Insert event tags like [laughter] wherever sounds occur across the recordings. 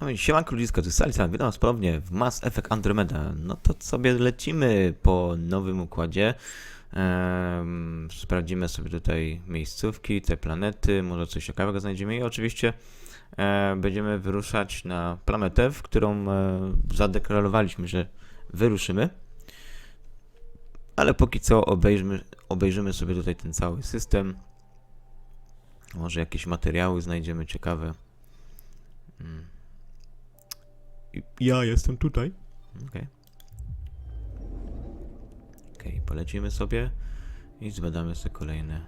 No siemanko ludziska, tu jest Salisa, witam was ponownie w Mass Effect Andromeda. No to sobie lecimy po nowym układzie. Em, sprawdzimy sobie tutaj miejscówki, te planety, może coś ciekawego znajdziemy i oczywiście e, będziemy wyruszać na planetę, w którą e, zadeklarowaliśmy, że wyruszymy. Ale póki co obejrzymy, obejrzymy sobie tutaj ten cały system. Może jakieś materiały znajdziemy ciekawe. Mm. Ja jestem tutaj. Okej. Okej, polecimy sobie i zbadamy sobie kolejne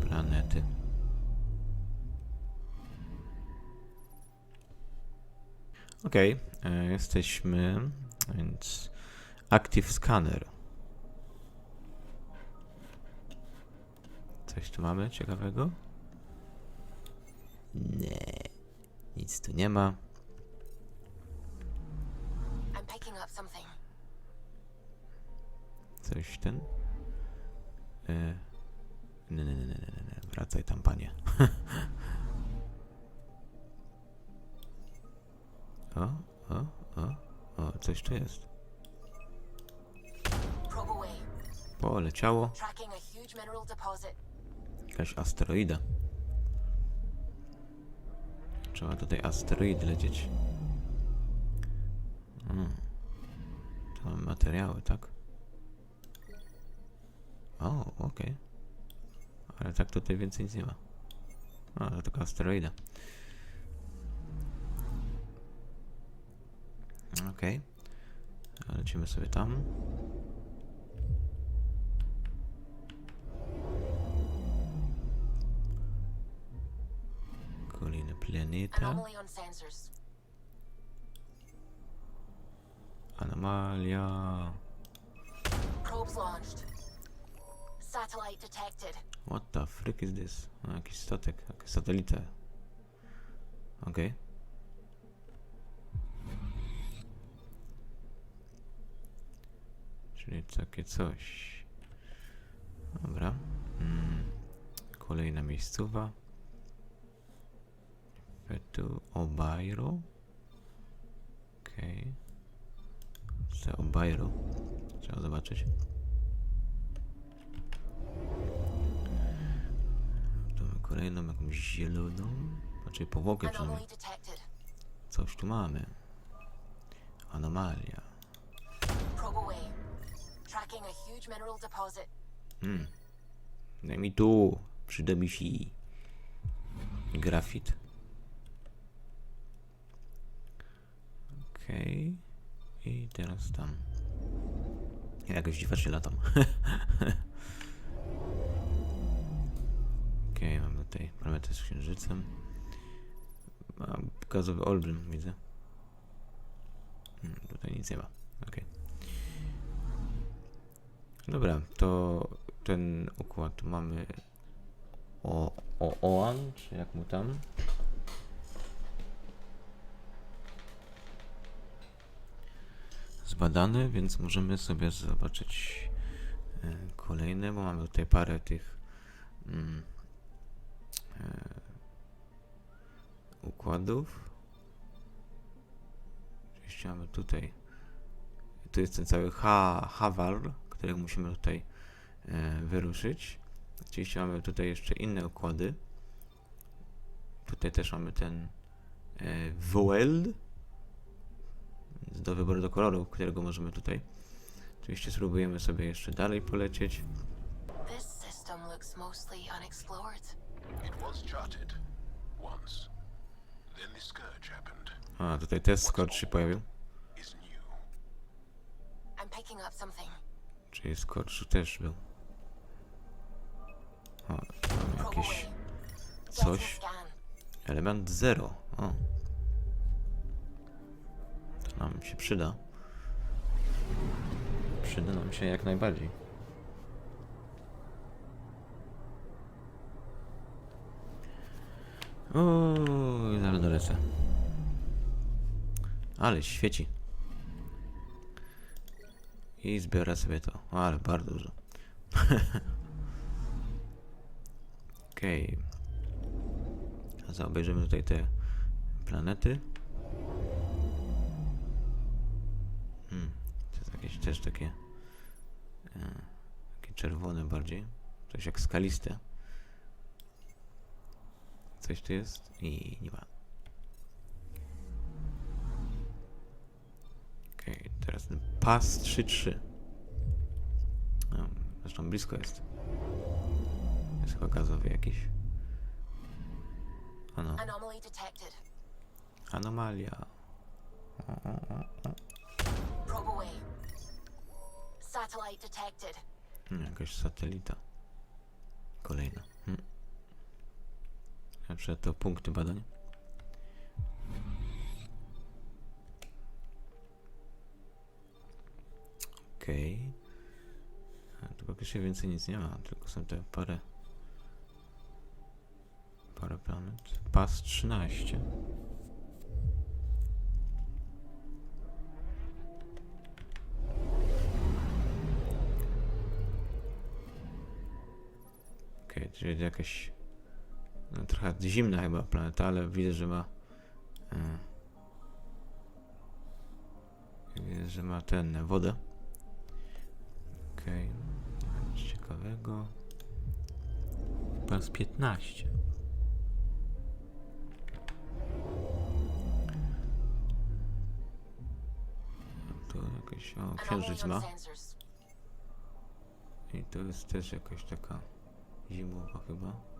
planety. Okej, e, jesteśmy, więc Active Scanner. Coś tu mamy ciekawego? Nie, nic tu nie ma. I'm picking up something. Coś ten. E... Nie, nie, nie, nie, nie. Wracaj tam, panie. [laughs] o, o, o, o, coś tu jest. Poleciało. Jakaś asteroida. Trzeba do tej asteroidy lecieć. Mm. Tu mamy materiały, tak? O, okej. Ale tak tutaj więcej nic nie ma. A, to tylko asteroida. Okej. Lecimy sobie tam. Kolejna planeta. Anomalia. Probes launched. Satellite detected. What the frick is this? A, jakiś statek, satelita. Okej. Czyli takie coś. Dobra. Mm. Kolejna miejscowa. Fetu Obairo. Okej. Okay. Obairo. Trzeba zobaczyć. Kolejną jakąś zieloną. Znaczy powłokę przynajmniej. Coś tu mamy. Anomalia. Hmm. Daj mi tu. Przyda mi się. Grafit. Okej. I teraz tam. Ja jakoś dziwacznie latam. [laughs] Okej, mamy tutaj planetę z księżycem. A, gazowy olbrzym widzę. Hmm, tutaj nic nie ma. Okej. Dobra, to ten układ mamy o, o Oan, czy jak mu tam? Zbadany, więc możemy sobie zobaczyć e, kolejne, bo mamy tutaj parę tych mm, układów. Oczywiście mamy tutaj tu jest ten cały ha Hawar, którego musimy tutaj e, wyruszyć. Oczywiście mamy tutaj jeszcze inne układy. Tutaj też mamy ten e, do wyboru do koloru, którego możemy tutaj. Oczywiście spróbujemy sobie jeszcze dalej polecieć. This system looks mostly unexplored. It was charted once. Then the scourge happened. A, tutaj też Scorch się pojawił. Is new. I'm picking up something. Czyli Scorch tu też był. O, mamy Probe jakieś coś. Element 0. O. To nam się przyda. Przyda nam się jak najbardziej. Uuu, zaraz dolecę. Ale świeci. I zbiorę sobie to. Ale bardzo dużo. [laughs] Okej. Okay. Zaraz tutaj te planety. Hmm. To jest jakieś też takie... E, takie czerwone bardziej. Coś jak skaliste. Coś tu jest i nie ma. Okej, teraz ten pas 3-3. No, zresztą blisko jest. Jest chyba gazowy jakiś. Ano, anomalia. O, o. Hmm, Jakaś satelita. Kolejna. Znaczy to punkty badań. Okej. Okay. Tu praktycznie więcej nic nie ma, tylko są te parę... Parę planet. Pas 13. Okej, czyli jakaś no, trochę zimna chyba planeta, ale widzę, że ma e, widzę, że ma ten wodę. Okej, nic ciekawego. Pas 15. Tu jakiś, o, księżyc ma. I to jest też jakaś taka zimowa chyba.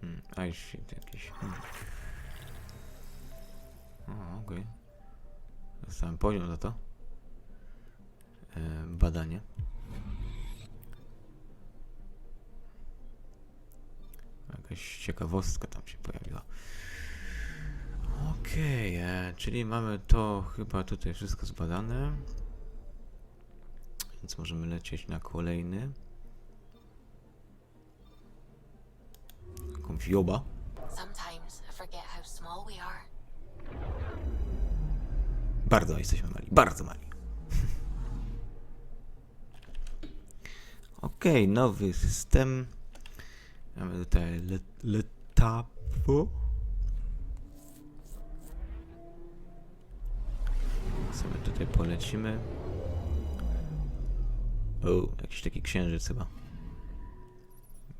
Hmm, ice sheet jakiś. Hmm. O, okej. Dostałem poziom za to. E, badanie. Jakaś ciekawostka tam się pojawiła. Okej, e, czyli mamy to chyba tutaj wszystko zbadane. Więc możemy lecieć na kolejny. Jakąś joba. Bardzo jesteśmy mali, bardzo mali. [laughs] Okej, nowy system. Mamy tutaj le letapo. Sobie tutaj polecimy. O, jakiś taki księżyc chyba.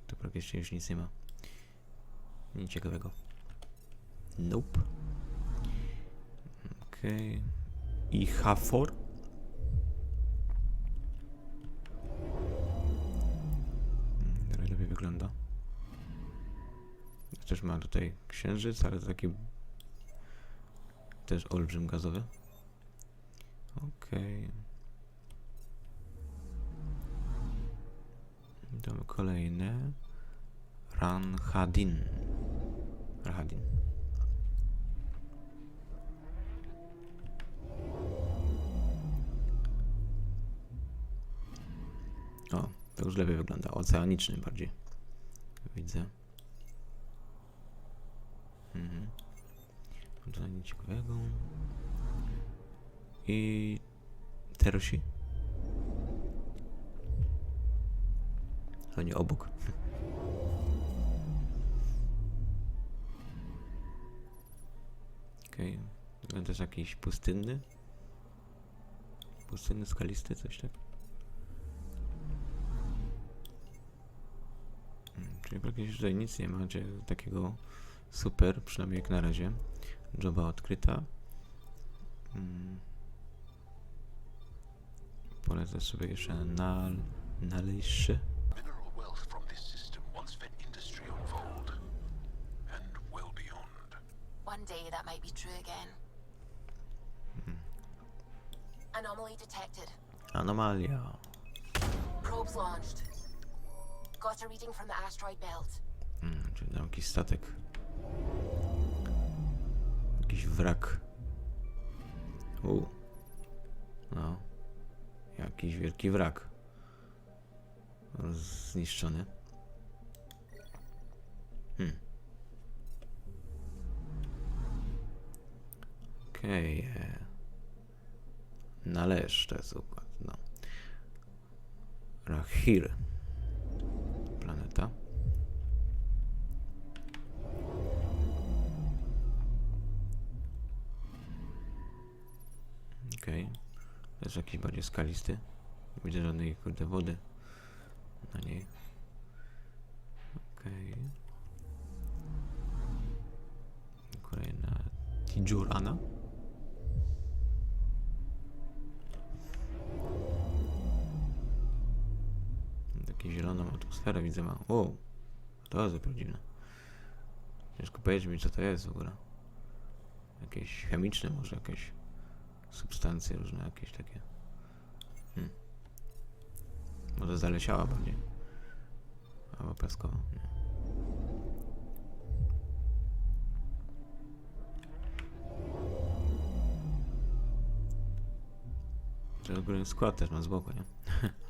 Tu praktycznie już nic nie ma. Nic ciekawego. Nope. Okej. I Hafor. Mm, Trochę lepiej wygląda. Też ma tutaj księżyc, ale to taki też olbrzym gazowy. Okej. Okay. Mamy kolejne. Ranhadin. Ranhadin. O, to już lepiej wygląda. Oceaniczny bardziej. Widzę. Mhm. Tutaj nic ciekawego. I... Terosi? To nie obok. Okej. Okay. też jakiś pustynny? Pustynny, skalisty, coś tak? Mm, Czyli praktycznie tutaj nic nie macie takiego super, przynajmniej jak na razie. Joba odkryta. Mm. Polecę sobie jeszcze na należszy. Mineral detected. Anomalia. Probes launched. Got a reading from the asteroid belt. Mm, czyli tam jakiś statek. Jakiś wrak. U. No. Jakiś wielki wrak. Zniszczony. Hmm. Okej. e. Należ to jest układ. No. no. Rahir. Planeta. Okej. Okay. Jest jakiś bardziej skalisty. Nie widzę żadnej kurde wody na niej. Okej. Okay. Kolejna Tijurana. Takie zieloną atmosferę widzę ma. Wow, to jest dopiero dziwne. Ciężko powiedzieć mi co to jest w ogóle. Jakieś chemiczne może jakieś substancje różne jakieś takie. Hmm. Może zalesiała bardziej. Albo piaskowa. Nie. To ogólny skład też ma z boku, nie? [laughs]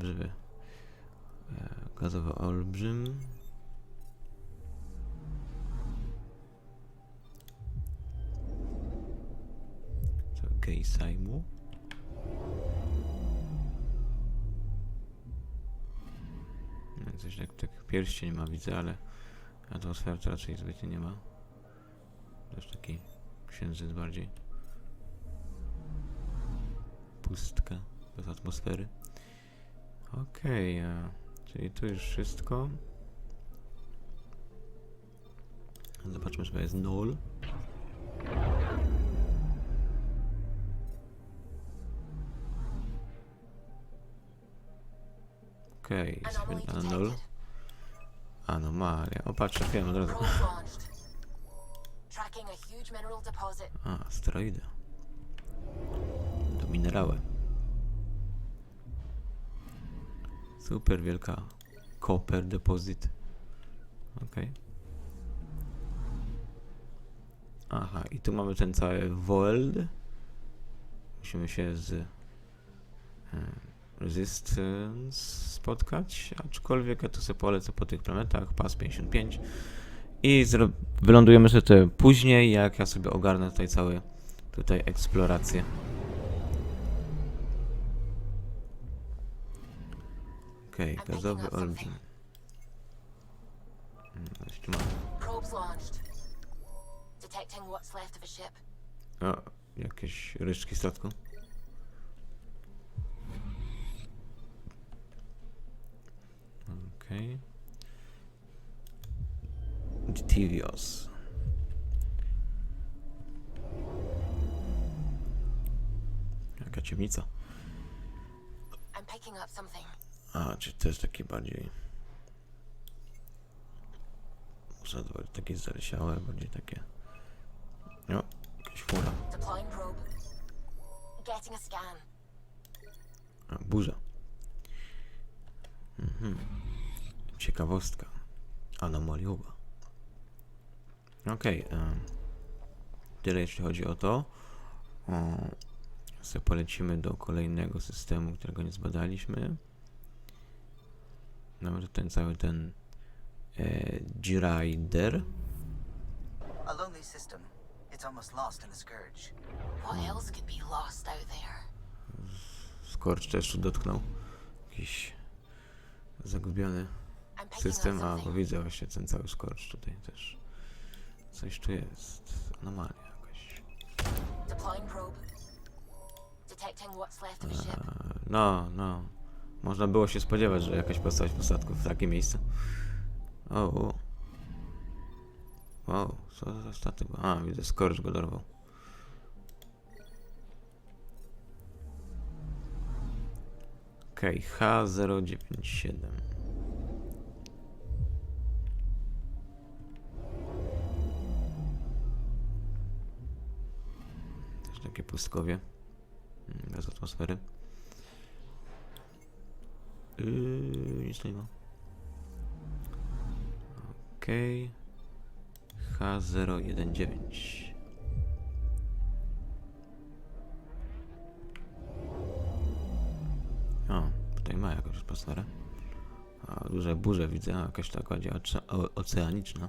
Olbrzymy. E, Gazowy olbrzym. Co? Gej Sejmu. No, Coś tak, tak pierścień ma widzę, ale atmosfera to raczej zbytnio nie ma. Też taki księżyc bardziej. Pustka, bez atmosfery. Okej, a, czyli tu już wszystko. Zobaczmy, że jest null. Okej, Anomaly jesteśmy na null. detected. Anomalia. O, patrz, trafiłem od razu. A, asteroidy. To minerały. Super wielka copper deposit. Okej. Aha, i tu mamy ten cały world. Musimy się z e, Resistance spotkać, aczkolwiek ja tu sobie polecę po tych planetach, PAS 55 i wylądujemy sobie później, jak ja sobie ogarnę tutaj całe tutaj eksplorację. Okej, picking gazowy olbrzym. Mm, dość. O, jakieś resztki statku. Okej. Ditivios. Jaka ciemnica. I'm picking up something. A, czy to jest takie bardziej... Bardziej takie zalesiałe, bardziej takie... No, jakaś fura. A burza. Mhm. Ciekawostka. Anomaliowa. Okej. em, tyle jeśli chodzi o to. Sobie polecimy do kolejnego systemu, którego nie zbadaliśmy. Mamy tu ten cały ten e, G-Rider. A lonely system. It's almost lost in the Scourge. What else could be lost out there? Scorch też tu dotknął. Jakiś zagubiony system, a bo widzę właśnie ten cały Scorch tutaj też. Coś tu jest. Anomalia jakaś. Deploying probe. Detecting what's left of a ship. No, no. Można było się spodziewać, że jakaś postać posadków w takie miejsce. O, o. Wow, co za statek? A, widzę, Scorch go dorwał. Okej, H097. Też takie pustkowie. Mm, Bez atmosfery. Yy, nic nie ma. Okej. H019. O, tutaj ma jakąś atmosferę. A, duże burze widzę, jakaś taka oceaniczna.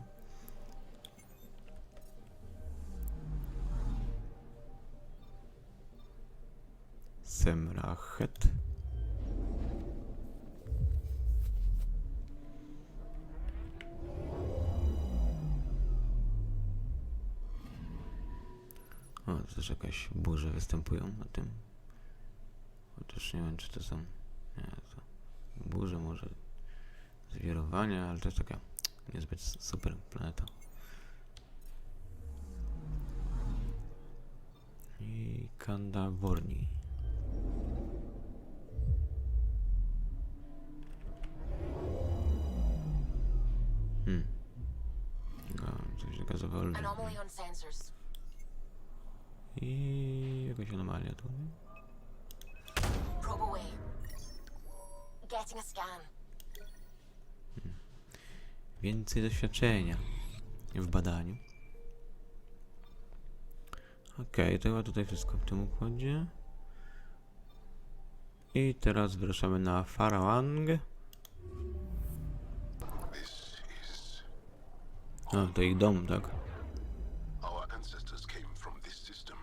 Semrachet. O, też jakaś burze występują na tym. Chociaż nie wiem, czy to są. Nie, to burze może zwirowania, ale to jest taka niezbyt super planeta. I Kandaworni. Hmm. Ga- Coś olbrzymie. Anomaly on sensors. I jakaś anomalia tu. nie? Probe away. Getting a scan. Więcej doświadczenia w badaniu. Okej, to chyba tutaj wszystko w tym układzie. I teraz wyruszamy na Farawang. A, to ich dom, tak? Our ancestors came from this system.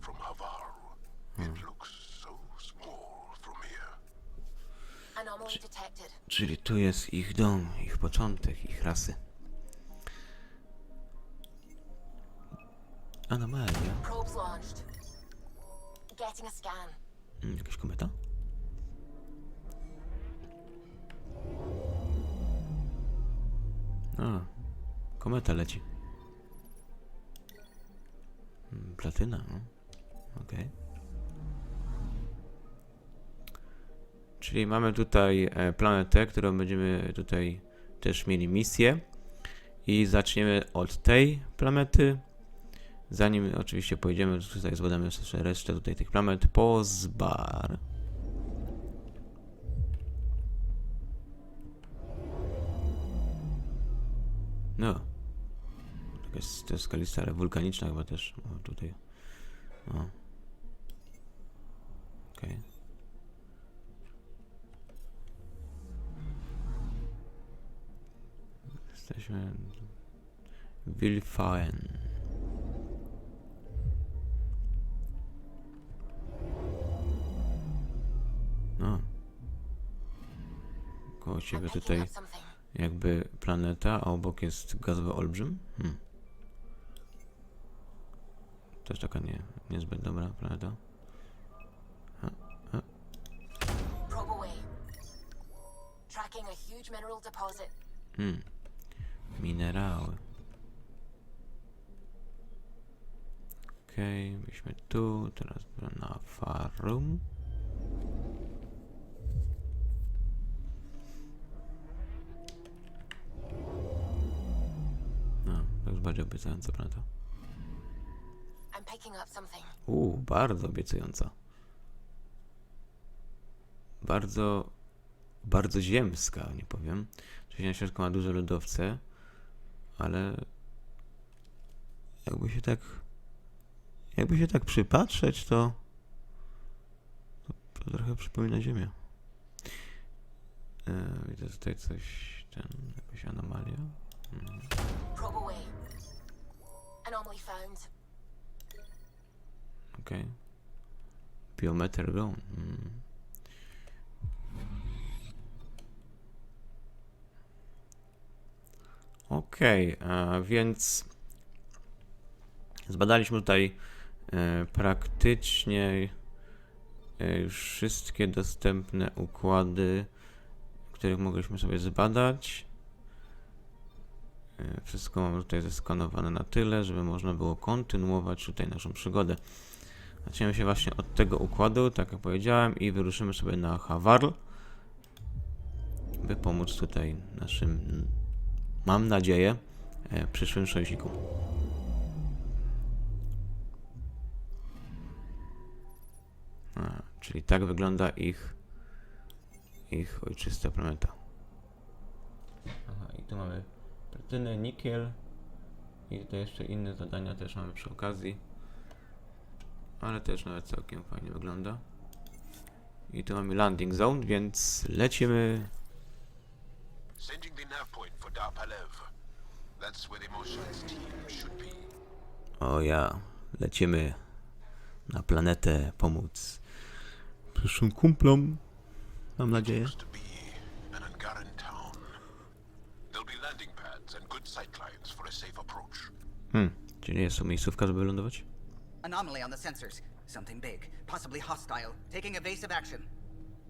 From Havaru. It looks so small from here. Anomaly detected. Czyli tu jest ich dom, ich początek, ich rasy. Anomalia. Probes launched. Getting a scan. Mm, Jakaś kometa? A, kometa leci. Mm, Platyna, no. Okej. Czyli mamy tutaj e, planetę, którą będziemy tutaj też mieli misję. I zaczniemy od tej planety. Zanim oczywiście pojedziemy, tutaj zbadamy resztę tutaj tych planet. Pozbar. No. To jest, to jest skalista, wulkaniczna chyba też. O, tutaj. O. Okej. Jesteśmy... Wilfaen. No. Koło ciebie tutaj jakby planeta, a obok jest gazowy olbrzym. Hmm. Też taka nie, niezbyt dobra planeta. Probe away. Tracking a huge mineral deposit. Hmm. Minerały. Okej, byliśmy tu, teraz na Farum. No, to jest bardziej up something. Uuu, bardzo obiecująca. Bardzo, bardzo ziemska, nie powiem. Czyli na środku ma duże lodowce, ale jakby się tak, jakby się tak przypatrzeć, to, to, to trochę przypomina Ziemię. E, widzę tutaj coś, ten, jakaś anomalia. Mhm. Okej. Biometer grown. Mm. Okej, a więc zbadaliśmy tutaj e, praktycznie e, wszystkie dostępne układy, których mogliśmy sobie zbadać. E, Wszystko mamy tutaj zeskanowane na tyle, żeby można było kontynuować tutaj naszą przygodę. Zaczniemy się właśnie od tego układu, tak jak powiedziałem, i wyruszymy sobie na Hawarl, by pomóc tutaj naszym, mam nadzieję, e, przyszłym sojusznikom. A, czyli tak wygląda ich, ich ojczysta planeta. Aha, i tu mamy platynę, nikiel i tutaj jeszcze inne zadania też mamy przy okazji ale też nawet całkiem fajnie wygląda. I tu mamy landing zone, więc lecimy. Sending the nav point for Darpalev. That's where the Mosha's team should be. O ja, lecimy na planetę pomóc przyszłym kumplom. Mam nadzieję. To. Hmm, czyli jest tu miejscówka, żeby lądować? Anomaly on the sensors. Something big, possibly hostile, taking evasive action.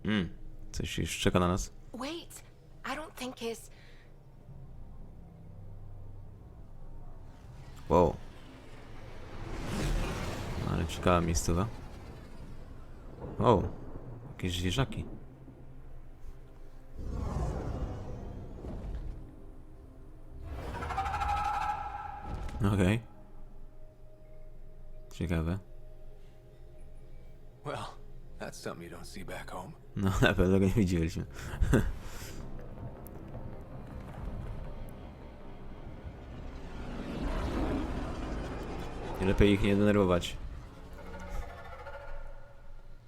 Mm, coś już czeka na nas. Wait, I don't think his. Wow. No, Ale ciekawa miejscowa. O, jakieś zwierzaki. Okej. Ciekawe. Well, that's something you don't see back home. No, na pewno go nie widzieliśmy. [laughs] lepiej ich nie denerwować.